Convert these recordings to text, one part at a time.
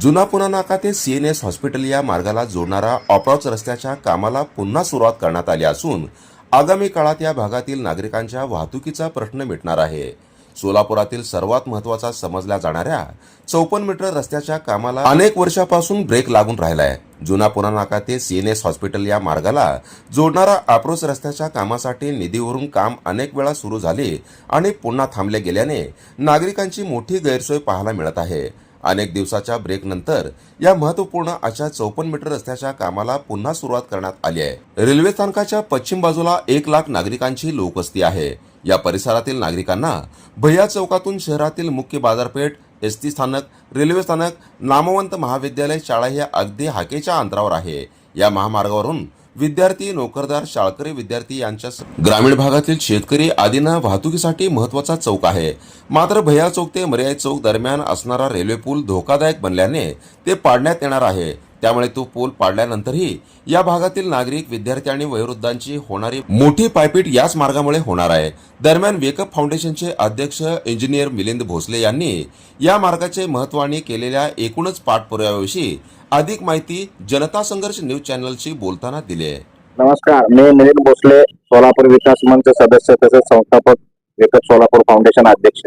जुना पुणा नाका ते एस हॉस्पिटल या मार्गाला जोडणारा ऑप्रॉच रस्त्याच्या कामाला पुन्हा सुरुवात करण्यात आली असून आगामी काळात या भागातील नागरिकांच्या वाहतुकीचा प्रश्न मिटणार आहे. सोलापुरातील सर्वात महत्त्वाचा समजल्या जाणाऱ्या चौपन्न मीटर रस्त्याच्या कामाला अनेक वर्षापासून ब्रेक लागून राहिला आहे जुना पुणा नाका ते सीएनएस हॉस्पिटल या मार्गाला जोडणारा अप्रोच रस्त्याच्या कामासाठी निधीवरून काम अनेक वेळा सुरू झाले आणि पुन्हा थांबले गेल्याने नागरिकांची मोठी गैरसोय पाहायला मिळत आहे. अनेक दिवसाच्या ब्रेक नंतर या महत्त्वपूर्ण अशा चौपन्न मीटर रस्त्याच्या कामाला पुन्हा सुरुवात करण्यात आली आहे. रेल्वे स्थानकाच्या पश्चिम बाजूला एक लाख नागरिकांची लोकवस्ती आहे. या परिसरातील नागरिकांना भैया चौकातून शहरातील मुख्य बाजारपेठ एस टी स्थानक रेल्वे स्थानक नामवंत महाविद्यालय शाळा ह्या अगदी हाकेच्या अंतरावर आहे. या महामार्गावरून विद्यार्थी नोकरदार शाळकरी विद्यार्थी यांच्या ग्रामीण भागातील शेतकरी आदींना वाहतुकीसाठी महत्त्वाचा चौक आहे. मात्र भैया चौक ते मर्याय चौक दरम्यान असणारा रेल्वे पूल धोकादायक बनल्याने ते पाडण्यात येणार आहे. त्यामुळे तो पूल पाडल्यानंतरही या भागातील नागरिक विद्यार्थी आणि वयोवृद्धांची होणारी मोठी पायपीट याच मार्गामुळे होणार आहे. दरम्यान वेकअप फाउंडेशनचे अध्यक्ष इंजिनियर मिलिंद भोसले यांनी या मार्गाचे महत्वाने केलेल्या एकूणच पाठपुराव्याविषयी अधिक माहिती जनता संघर्ष न्यूज चॅनलशी बोलताना दिली आहे. नमस्कार मी मिलिंद भोसले सोलापूर विकास मंच सदस्य तसेच संस्थापक वेकअप सोलापूर फाउंडेशन अध्यक्ष.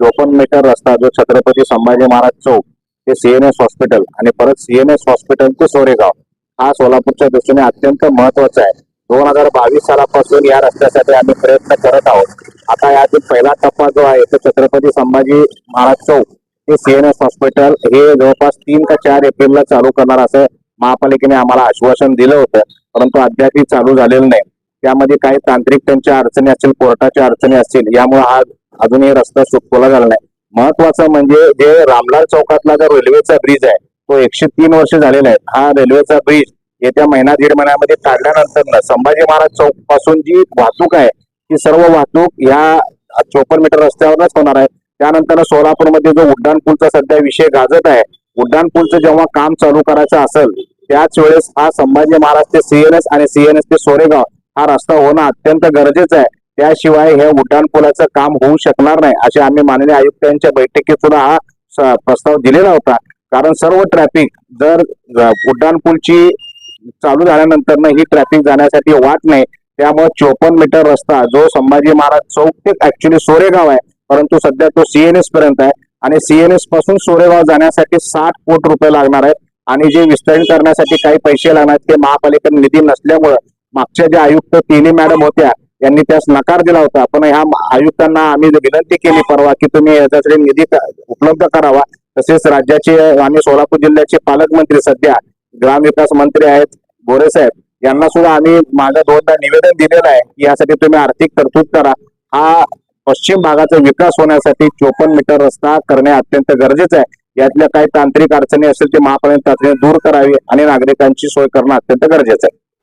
चोपन्न मीटर रस्ता जो छत्रपती संभाजी महाराज चौक ते सीएनएस हॉस्पिटल आणि परत सीएनएस हॉस्पिटल ते सोरेगाव. हा सोलापूरच्या दृष्टीने अत्यंत महत्त्वाचा आहे. दोन हजार बावीस सालापासून या रस्त्यासाठी आम्ही प्रयत्न करत आहोत. आता यातील पहिला टप्पा जो आहे तो छत्रपती संभाजी महाराज चौक. ते सीएनएस हॉस्पिटल हे जवळपास तीन का चार एप्रिलला चालू करणार असं महापालिकेने आम्हाला आश्वासन दिलं होतं परंतु अद्यापही चालू झालेलं नाही. त्यामध्ये काही तांत्रिक त्यांच्या अडचणी असतील कोर्टाच्या अडचणी असतील यामुळे हा अजूनही रस्ता सुटकोला झाला नाही. महत्वाचं म्हणजे जे रामलाल चौकातला जो रेल्वेचा ब्रिज आहे तो एकशे तीन वर्ष झालेला आहे. हा रेल्वेचा ब्रिज येत्या महिना दीड महिन्यामध्ये काढल्यानंतर संभाजी महाराज चौकपासून जी वाहतूक आहे ती सर्व वाहतूक या चोपन्न मीटर रस्त्यावरच होणार आहे. त्यानंतर सोलापूरमध्ये जो उड्डाण पूलचा सध्या विषय गाजत आहे उड्डाण पूलचं जेव्हा काम चालू करायचं असेल त्याच वेळेस हा संभाजी महाराज ते सीएनएस आणि सीएनएस ते सोरेगाव हा रस्ता होणं अत्यंत गरजेचं आहे. त्याशिवाय हे उड्डाण पुलाचं काम होऊ शकणार नाही असे आम्ही माननीय आयुक्तांच्या बैठकीत सुद्धा हा प्रस्ताव दिलेला होता. कारण सर्व ट्रॅफिक जर ज- उड्डाण पूलची चालू झाल्यानंतर ही ट्रॅफिक जाण्यासाठी वाट नाही त्यामुळे चोपन्न मीटर रस्ता जो संभाजी महाराज चौक ते ऍक्च्युली सोरेगाव आहे परंतु सध्या तो सीएनएस पर्यंत आहे आणि सीएनएसपासून सोरेगाव जाण्यासाठी साठ कोटी रुपये लागणार आहेत आणि जे विस्तारण करण्यासाठी काही पैसे लागणार आहेत ते महापालिकेने निधी नसल्यामुळे मागच्या ज्या आयुक्त तिन्ही मॅडम होत्या यांनी त्यास नकार दिला होता. पण ह्या आयुक्तांना आम्ही विनंती केली परवा की तुम्ही याच्यासाठी निधी उपलब्ध करावा तसेच राज्याचे आणि सोलापूर जिल्ह्याचे पालकमंत्री सध्या ग्रामविकास मंत्री आहेत गोरे साहेब यांना सुद्धा आम्ही माझं दोनदा निवेदन दिलेलं आहे की यासाठी तुम्ही आर्थिक तरतूद करा. हा पश्चिम भागाचा विकास होण्यासाठी चोपन्न मीटर रस्ता करणे अत्यंत गरजेचं आहे. यातल्या काही तांत्रिक अडचणी असेल ते महापालिका तातडीने दूर करावी आणि नागरिकांची सोय करणं अत्यंत गरजेचं आहे.